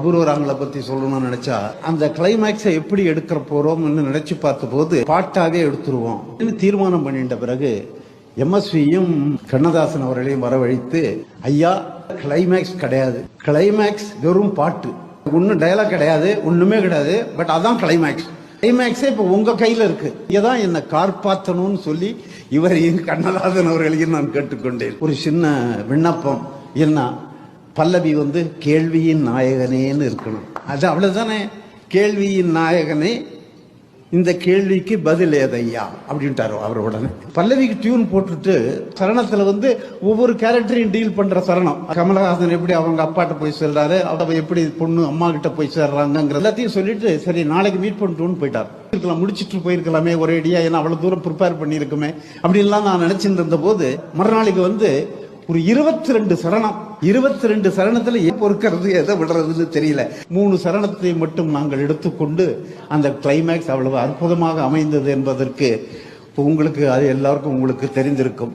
அபூர்வராங்களை பத்தி சொல்லணும்னு நினைச்சா அந்த கிளைமேக்ஸை எப்படி எடுக்கிற போறோம்னு நினைச்சு பார்த்த போது பாட்டாவே எடுத்துருவோம். தீர்மானம் பண்ணிட்ட பிறகு எம்எஸ்வியும் கண்ணதாசன் அவர்களையும் வரவழைத்து ஐயா கிளைமேக்ஸ் கிடையாது. கிளைமேக்ஸ் வெறும் பாட்டு. ஒன்னும் டயலாக் கிடையாது ஒண்ணுமே கிடையாது பட் அதான் கிளைமேக்ஸ் கிளைமேக்ஸே இப்ப உங்க கையில இருக்கு. இதான் என்ன காப்பாற்றணும்னு சொல்லி இவரையும் கண்ணதாசன் அவர்களையும் நான் கேட்டுக்கொண்டேன். ஒரு சின்ன விண்ணப்பம். என்ன பல்லவி வந்து கேள்வியின் நாயகனேன்னு இருக்கணும். அது அவ்வளவுதானே? கேள்வியின் நாயகனே இந்த கேள்விக்கு பதில் ஏதையா? அப்படின்ட்டாரு அவர் உடனே. பல்லவிக்கு டியூன் போட்டுட்டு சரணத்தில் வந்து ஒவ்வொரு கேரக்டரையும் டீல் பண்ணுற சரணம். கமலஹாசன் எப்படி அவங்க அப்பாட்ட போய் சொல்கிறாரு அவ எப்படி பொண்ணு அம்மா கிட்ட போய் சேர்றாங்கிற எல்லாத்தையும் சொல்லிட்டு சரி நாளைக்கு மீட் பண்ணிட்டோன்னு போயிட்டார். இருக்கலாம் முடிச்சுட்டு போயிருக்கலாமே ஒரே அடியாக ஏன்னா அவ்வளோ தூரம் ப்ரிப்பேர் பண்ணியிருக்குமே. அப்படின்லாம் நான் நினைச்சிட்டு இருந்த போது மறுநாளைக்கு வந்து ஒரு இருபத்தி ரெண்டு சரணம். இருபத்தி ரெண்டு சரணத்துல பொறுக்கிறது எதை விடுறதுன்னு தெரியல. மூணு சரணத்தை மட்டும் நாங்கள் எடுத்துக்கொண்டு அந்த கிளைமேக்ஸ் அவ்வளவு அற்புதமாக அமைந்தது என்பதற்கு உங்களுக்கு அது எல்லாருக்கும் உங்களுக்கு தெரிந்திருக்கும்.